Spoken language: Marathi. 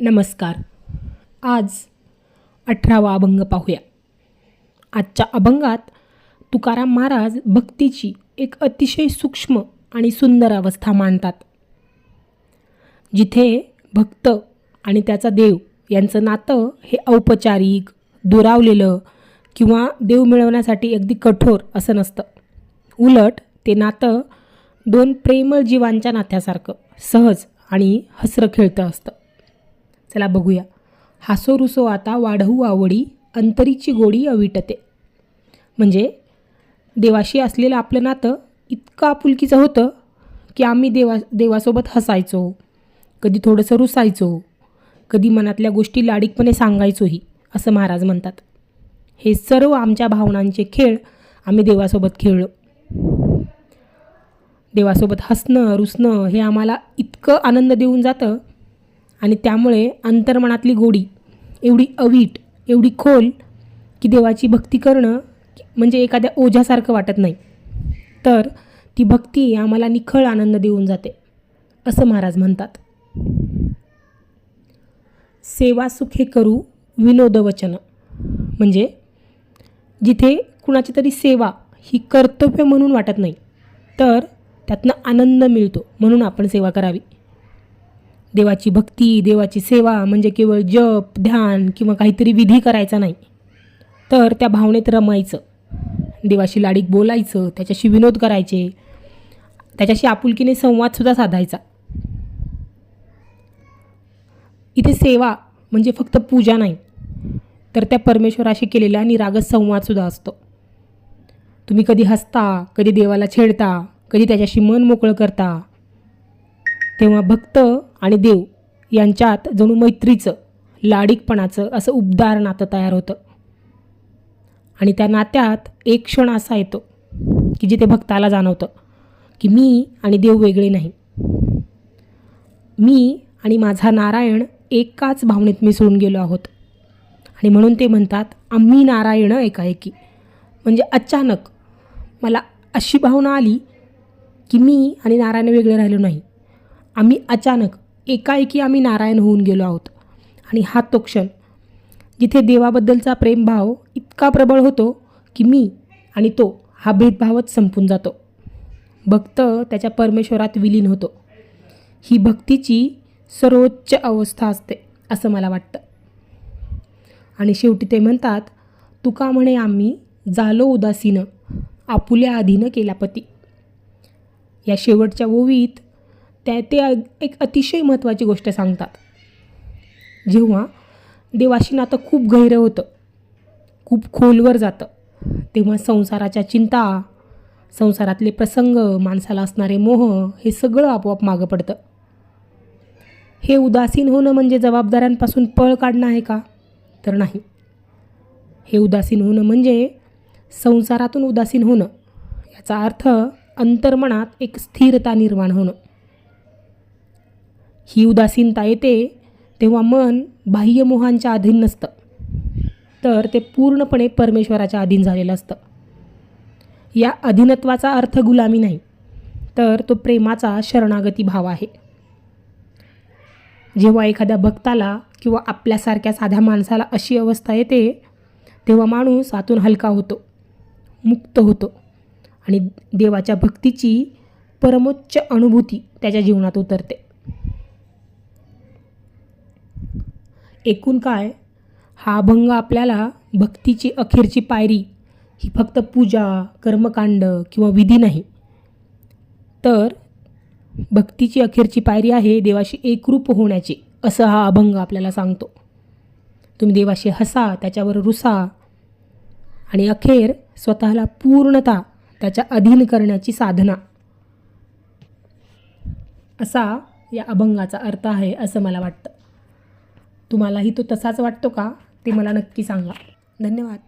नमस्कार. आज अठरावा अभंग पाहूया. आजच्या अभंगात तुकाराम महाराज भक्तीची एक अतिशय सूक्ष्म आणि सुंदर अवस्था मांडतात. जिथे भक्त आणि त्याचा देव यांचं नातं हे औपचारिक दुरावलेलं किंवा देव मिळवण्यासाठी अगदी कठोर असं नसतं. उलट ते नातं दोन प्रेमळ जीवांच्या नात्यासारखं सहज आणि हसरं खेळतं असतं. चला बघूया. हासो रुसो आता वाढवू आवडी अंतरीची गोडी अविटते. म्हणजे देवाशी असलेलं आपलं नातं इतकं आपुलकीचं होतं की आम्ही देवा देवासोबत हसायचो कधी थोडंसं रुसायचो कधी मनातल्या गोष्टी लाडीकपणे सांगायचोही असं महाराज म्हणतात. हे सर्व आमच्या भावनांचे खेळ आम्ही देवासोबत खेळलो. देवासोबत हसणं रुसणं हे आम्हाला इतकं आनंद देऊन जातं आणि त्यामुळे अंतर्मनातली गोडी एवढी अवीट एवढी खोल की देवाची भक्ती करणं म्हणजे एखाद्या ओझ्यासारखं वाटत नाही. तर ती भक्ती आम्हाला निखळ आनंद देऊन जाते असं महाराज म्हणतात. सेवा सुखे करू विनोदवचन म्हणजे जिथे कुणाची तरी सेवा ही कर्तव्य म्हणून वाटत नाही तर त्यातनं आनंद मिळतो म्हणून आपण सेवा करावी. देवाची भक्ती देवाची सेवा म्हणजे केवळ जप ध्यान किंवा काहीतरी विधी करायचा नाही. तर त्या भावनेत रमायचं. देवाशी लाडीक बोलायचं त्याच्याशी विनोद करायचे त्याच्याशी आपुलकीने संवादसुद्धा साधायचा. इथे सेवा म्हणजे फक्त पूजा नाही तर त्या परमेश्वराशी केलेला निरागस संवादसुद्धा असतो. तुम्ही कधी हसता कधी देवाला छेडता कधी त्याच्याशी मन मोकळं करता तेव्हा भक्त आणि देव यांच्यात जणू मैत्रीचं लाडीकपणाचं असं उबदार नातं तयार होतं. आणि त्या नात्यात एक क्षण असा येतो की जिथे भक्ताला जाणवतं की मी आणि देव वेगळे नाही. मी आणि माझा नारायण एकाच भावनेत मिसळून गेलो आहोत. आणि म्हणून ते म्हणतात आम्ही नारायण एकाएकी. म्हणजे अचानक मला अशी भावना आली की मी आणि नारायण वेगळे राहिलो नाही. आम्ही अचानक एकाएकी आम्ही नारायण होऊन गेलो आहोत. आणि हा तो क्षण जिथे देवाबद्दलचा प्रेमभाव इतका प्रबळ होतो की मी आणि तो हा भेदभावच संपून जातो. भक्त त्याच्या परमेश्वरात विलीन होतो. ही भक्तीची सर्वोच्च अवस्था असते असं मला वाटतं. आणि शेवटी ते म्हणतात तुका म्हणे आम्ही जालो उदासीनं आपुल्या आधीनं केला पती. या शेवटच्या ओवीत त्या ते एक अतिशय महत्त्वाची गोष्ट सांगतात. जेव्हा देवाशी नातं खूप गहिरं होतं खूप खोलवर जातं तेव्हा संसाराच्या चिंता संसारातले प्रसंग माणसाला असणारे मोह हे सगळं आपोआप मागं पडतं. हे उदासीन होणं म्हणजे जबाबदाऱ्यांपासून पळ काढणं आहे का? तर नाही. हे उदासीन होणं म्हणजे संसारातून उदासीन होणं याचा अर्थ अंतर्मनात एक स्थिरता निर्माण होणं. ही उदासीनता येते तेव्हा मन बाह्य मोहांच्या अधीन नसतं. तर ते पूर्णपणे परमेश्वराच्या अधीन झालेलं असतं. या अधीनत्वाचा अर्थ गुलामी नाही तर तो प्रेमाचा शरणागती भाव आहे. जेव्हा एखाद्या भक्ताला किंवा आपल्यासारख्या साध्या माणसाला अशी अवस्था येते तेव्हा माणूस आतून हलका होतो मुक्त होतो आणि देवाच्या भक्तीची परमोच्च अनुभूती त्याच्या जीवनात उतरते. एकूण काय? हा अभंग आपल्याला भक्तीची अखेरची पायरी ही फक्त पूजा कर्मकांड किंवा विधी नाही. तर भक्तीची अखेरची पायरी आहे देवाशी एकरूप होण्याची असं हा अभंग आपल्याला सांगतो. तुम्ही देवाशी हसा त्याच्यावर रुसा आणि अखेर स्वतःला पूर्णता त्याच्या अधीन करण्याची साधना. असा या अभंगाचा अर्थ आहे असं मला वाटतं. तुम्हालाही तो तसाच वाटतो का? ते मला नक्की सांगा. धन्यवाद.